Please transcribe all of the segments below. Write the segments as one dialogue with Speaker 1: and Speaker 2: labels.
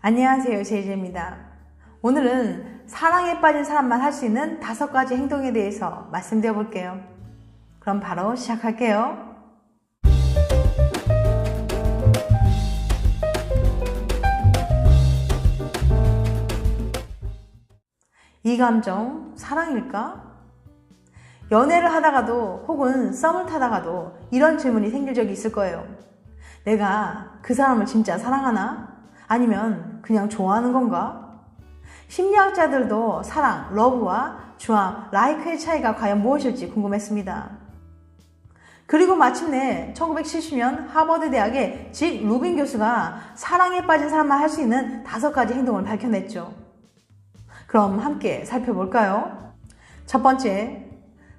Speaker 1: 안녕하세요. 제이제입니다. 오늘은 사랑에 빠진 사람만 할 수 있는 다섯 가지 행동에 대해서 말씀드려 볼게요. 그럼 바로 시작할게요. 이 감정 사랑일까? 연애를 하다가도 혹은 썸을 타다가도 이런 질문이 생길 적이 있을 거예요. 내가 그 사람을 진짜 사랑하나? 아니면 그냥 좋아하는 건가? 심리학자들도 사랑, 러브와 좋아, 라이크의 차이가 과연 무엇일지 궁금했습니다. 그리고 마침내 1970년 하버드 대학의 직 루빈 교수가 사랑에 빠진 사람만 할 수 있는 다섯 가지 행동을 밝혀냈죠. 그럼 함께 살펴볼까요? 첫 번째,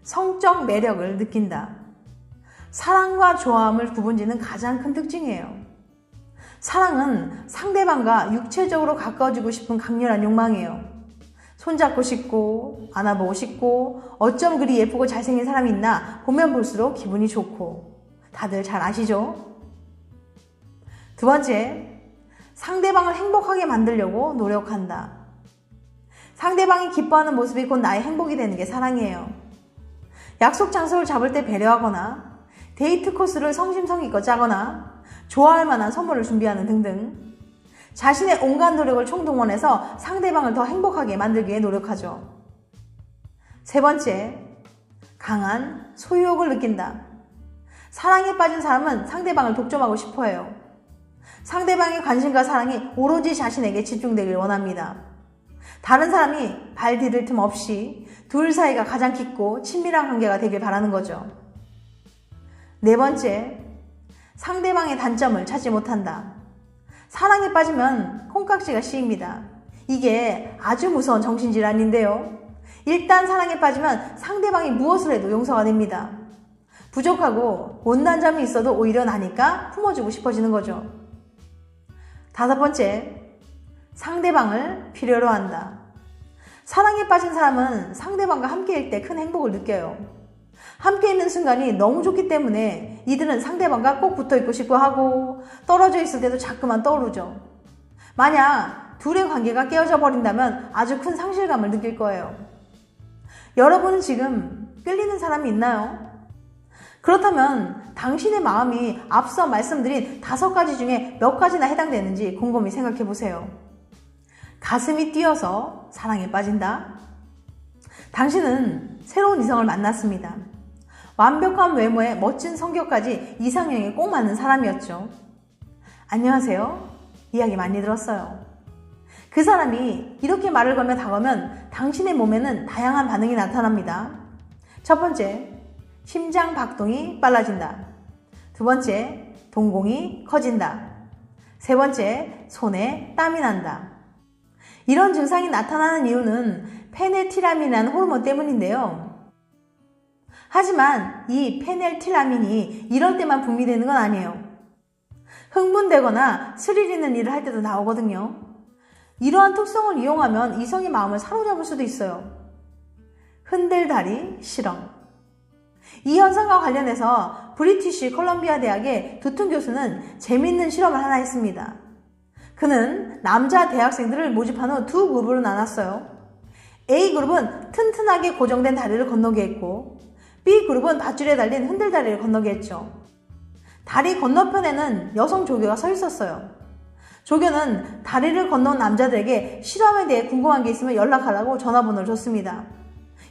Speaker 1: 성적 매력을 느낀다. 사랑과 좋아함을 구분짓는 가장 큰 특징이에요. 사랑은 상대방과 육체적으로 가까워지고 싶은 강렬한 욕망이에요. 손잡고 싶고, 안아보고 싶고, 어쩜 그리 예쁘고 잘생긴 사람이 있나 보면 볼수록 기분이 좋고, 다들 잘 아시죠? 두 번째, 상대방을 행복하게 만들려고 노력한다. 상대방이 기뻐하는 모습이 곧 나의 행복이 되는 게 사랑이에요. 약속 장소를 잡을 때 배려하거나, 데이트 코스를 성심성의껏 짜거나, 좋아할 만한 선물을 준비하는 등등. 자신의 온갖 노력을 총동원해서 상대방을 더 행복하게 만들기 위해 노력하죠. 세 번째, 강한 소유욕을 느낀다. 사랑에 빠진 사람은 상대방을 독점하고 싶어 해요. 상대방의 관심과 사랑이 오로지 자신에게 집중되길 원합니다. 다른 사람이 발 디딜 틈 없이 둘 사이가 가장 깊고 친밀한 관계가 되길 바라는 거죠. 네 번째, 상대방의 단점을 찾지 못한다. 사랑에 빠지면 콩깍지가 씌입니다. 이게 아주 무서운 정신질환인데요. 일단 사랑에 빠지면 상대방이 무엇을 해도 용서가 됩니다. 부족하고 못난 점이 있어도 오히려 나니까 품어주고 싶어지는 거죠. 다섯 번째, 상대방을 필요로 한다. 사랑에 빠진 사람은 상대방과 함께일 때 큰 행복을 느껴요. 함께 있는 순간이 너무 좋기 때문에 이들은 상대방과 꼭 붙어 있고 싶어 하고 떨어져 있을 때도 자꾸만 떠오르죠. 만약 둘의 관계가 깨어져 버린다면 아주 큰 상실감을 느낄 거예요. 여러분은 지금 끌리는 사람이 있나요? 그렇다면 당신의 마음이 앞서 말씀드린 다섯 가지 중에 몇 가지나 해당되는지 곰곰이 생각해 보세요. 가슴이 뛰어서 사랑에 빠진다. 당신은 새로운 이성을 만났습니다. 완벽한 외모에 멋진 성격까지 이상형에 꼭 맞는 사람이었죠. 안녕하세요. 이야기 많이 들었어요. 그 사람이 이렇게 말을 걸며 다가오면 당신의 몸에는 다양한 반응이 나타납니다. 첫 번째, 심장 박동이 빨라진다. 두 번째, 동공이 커진다. 세 번째, 손에 땀이 난다. 이런 증상이 나타나는 이유는 페네티라민이라는 호르몬 때문인데요. 하지만 이 페넬티라민이 이럴 때만 분비되는 건 아니에요. 흥분되거나 스릴 있는 일을 할 때도 나오거든요. 이러한 특성을 이용하면 이성의 마음을 사로잡을 수도 있어요. 흔들다리 실험. 이 현상과 관련해서 브리티시 콜럼비아 대학의 두튼 교수는 재밌는 실험을 하나 했습니다. 그는 남자 대학생들을 모집한 후 두 그룹으로 나눴어요. A그룹은 튼튼하게 고정된 다리를 건너게 했고 B그룹은 밧줄에 달린 흔들다리를 건너게 했죠. 다리 건너편에는 여성 조교가 서 있었어요. 조교는 다리를 건너온 남자들에게 실험에 대해 궁금한 게 있으면 연락하라고 전화번호를 줬습니다.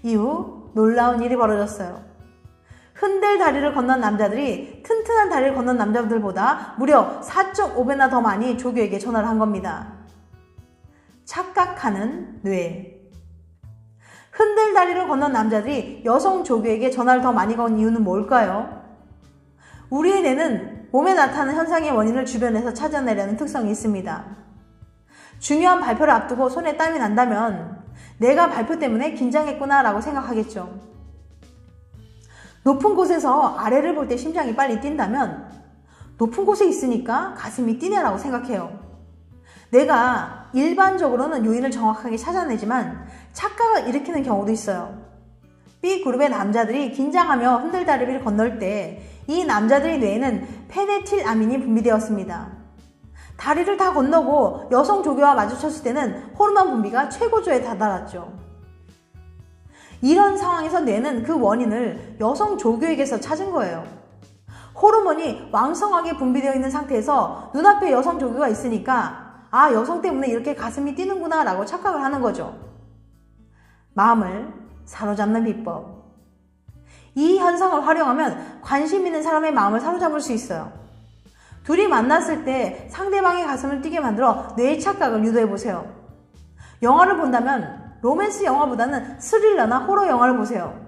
Speaker 1: 이후 놀라운 일이 벌어졌어요. 흔들 다리를 건넌 남자들이 튼튼한 다리를 건넌 남자들보다 무려 4.5배나 더 많이 조교에게 전화를 한 겁니다. 착각하는 뇌. 흔들 다리를 건넌 남자들이 여성 조교에게 전화를 더 많이 건 이유는 뭘까요? 우리의 뇌는 몸에 나타나는 현상의 원인을 주변에서 찾아내려는 특성이 있습니다. 중요한 발표를 앞두고 손에 땀이 난다면 내가 발표 때문에 긴장했구나 라고 생각하겠죠. 높은 곳에서 아래를 볼 때 심장이 빨리 뛴다면 높은 곳에 있으니까 가슴이 뛰네라고 생각해요. 내가 일반적으로는 요인을 정확하게 찾아내지만 착각을 일으키는 경우도 있어요. B그룹의 남자들이 긴장하며 흔들다리를 건널 때 이 남자들의 뇌에는 페네틸아민이 분비되었습니다. 다리를 다 건너고 여성 조교와 마주쳤을 때는 호르몬 분비가 최고조에 다다랐죠. 이런 상황에서 뇌는 그 원인을 여성 조교에게서 찾은 거예요. 호르몬이 왕성하게 분비되어 있는 상태에서 눈앞에 여성 조교가 있으니까 아, 여성 때문에 이렇게 가슴이 뛰는구나 라고 착각을 하는 거죠. 마음을 사로잡는 비법. 이 현상을 활용하면 관심 있는 사람의 마음을 사로잡을 수 있어요. 둘이 만났을 때 상대방의 가슴을 뛰게 만들어 뇌의 착각을 유도해 보세요. 영화를 본다면 로맨스 영화보다는 스릴러나 호러 영화를 보세요.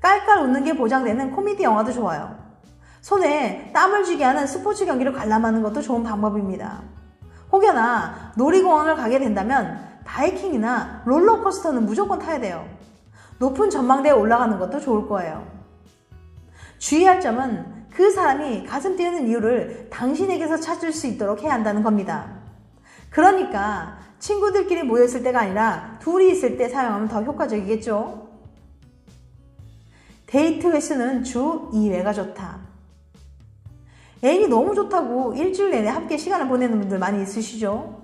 Speaker 1: 깔깔 웃는 게 보장되는 코미디 영화도 좋아요. 손에 땀을 쥐게 하는 스포츠 경기를 관람하는 것도 좋은 방법입니다. 혹여나 놀이공원을 가게 된다면 바이킹이나 롤러코스터는 무조건 타야 돼요. 높은 전망대에 올라가는 것도 좋을 거예요. 주의할 점은 그 사람이 가슴 뛰는 이유를 당신에게서 찾을 수 있도록 해야 한다는 겁니다. 그러니까 친구들끼리 모였을 때가 아니라 둘이 있을 때 사용하면 더 효과적이겠죠? 데이트 횟수는 주 2회가 좋다. 애인이 너무 좋다고 일주일 내내 함께 시간을 보내는 분들 많이 있으시죠?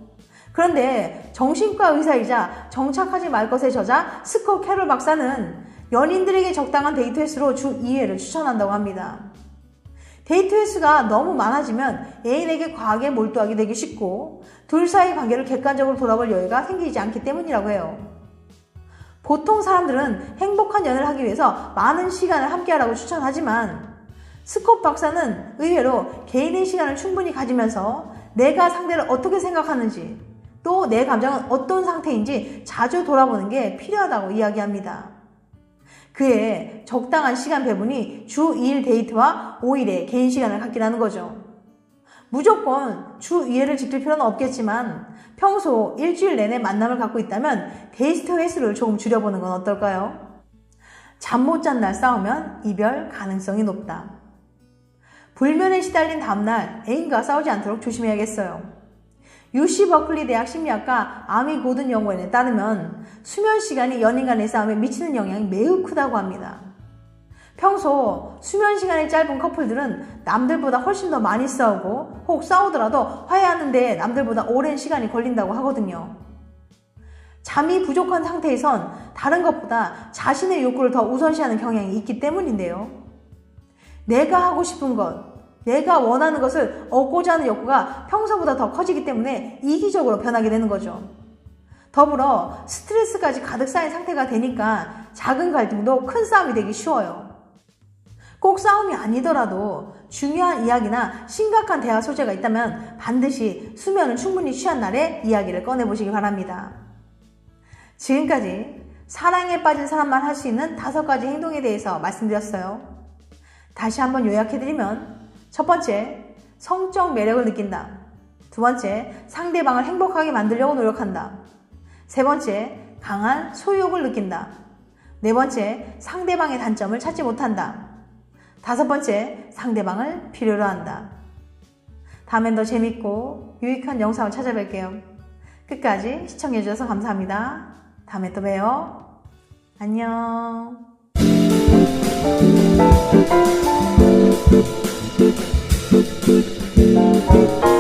Speaker 1: 그런데 정신과 의사이자 정착하지 말 것의 저자 스코 캐롤 박사는 연인들에게 적당한 데이트 횟수로 주 2회를 추천한다고 합니다. 데이트 횟수가 너무 많아지면 애인에게 과하게 몰두하게 되기 쉽고 둘 사이 관계를 객관적으로 돌아볼 여유가 생기지 않기 때문이라고 해요. 보통 사람들은 행복한 연애를 하기 위해서 많은 시간을 함께하라고 추천하지만 스콧 박사는 의외로 개인의 시간을 충분히 가지면서 내가 상대를 어떻게 생각하는지 또 내 감정은 어떤 상태인지 자주 돌아보는 게 필요하다고 이야기합니다. 그의 적당한 시간 배분이 주 2일 데이트와 5일의 개인 시간을 갖기라는 거죠. 무조건 주 2회를 지킬 필요는 없겠지만 평소 일주일 내내 만남을 갖고 있다면 데이트 횟수를 조금 줄여보는 건 어떨까요? 잠 못 잔 날 싸우면 이별 가능성이 높다. 불면에 시달린 다음날 애인과 싸우지 않도록 조심해야겠어요. UC 버클리 대학 심리학과 아미 고든 연구원에 따르면 수면 시간이 연인 간의 싸움에 미치는 영향이 매우 크다고 합니다. 평소 수면 시간이 짧은 커플들은 남들보다 훨씬 더 많이 싸우고 혹 싸우더라도 화해하는데 남들보다 오랜 시간이 걸린다고 하거든요. 잠이 부족한 상태에선 다른 것보다 자신의 욕구를 더 우선시하는 경향이 있기 때문인데요. 내가 하고 싶은 것, 내가 원하는 것을 얻고자 하는 욕구가 평소보다 더 커지기 때문에 이기적으로 변하게 되는 거죠. 더불어 스트레스까지 가득 쌓인 상태가 되니까 작은 갈등도 큰 싸움이 되기 쉬워요. 꼭 싸움이 아니더라도 중요한 이야기나 심각한 대화 소재가 있다면 반드시 수면을 충분히 취한 날에 이야기를 꺼내보시기 바랍니다. 지금까지 사랑에 빠진 사람만 할 수 있는 다섯 가지 행동에 대해서 말씀드렸어요. 다시 한번 요약해드리면 첫 번째, 성적 매력을 느낀다. 두 번째, 상대방을 행복하게 만들려고 노력한다. 세 번째, 강한 소유욕을 느낀다. 네 번째, 상대방의 단점을 찾지 못한다. 다섯 번째, 상대방을 필요로 한다. 다음엔 더 재밌고 유익한 영상을 찾아뵐게요. 끝까지 시청해주셔서 감사합니다. 다음에 또 봬요. 안녕. Thank you.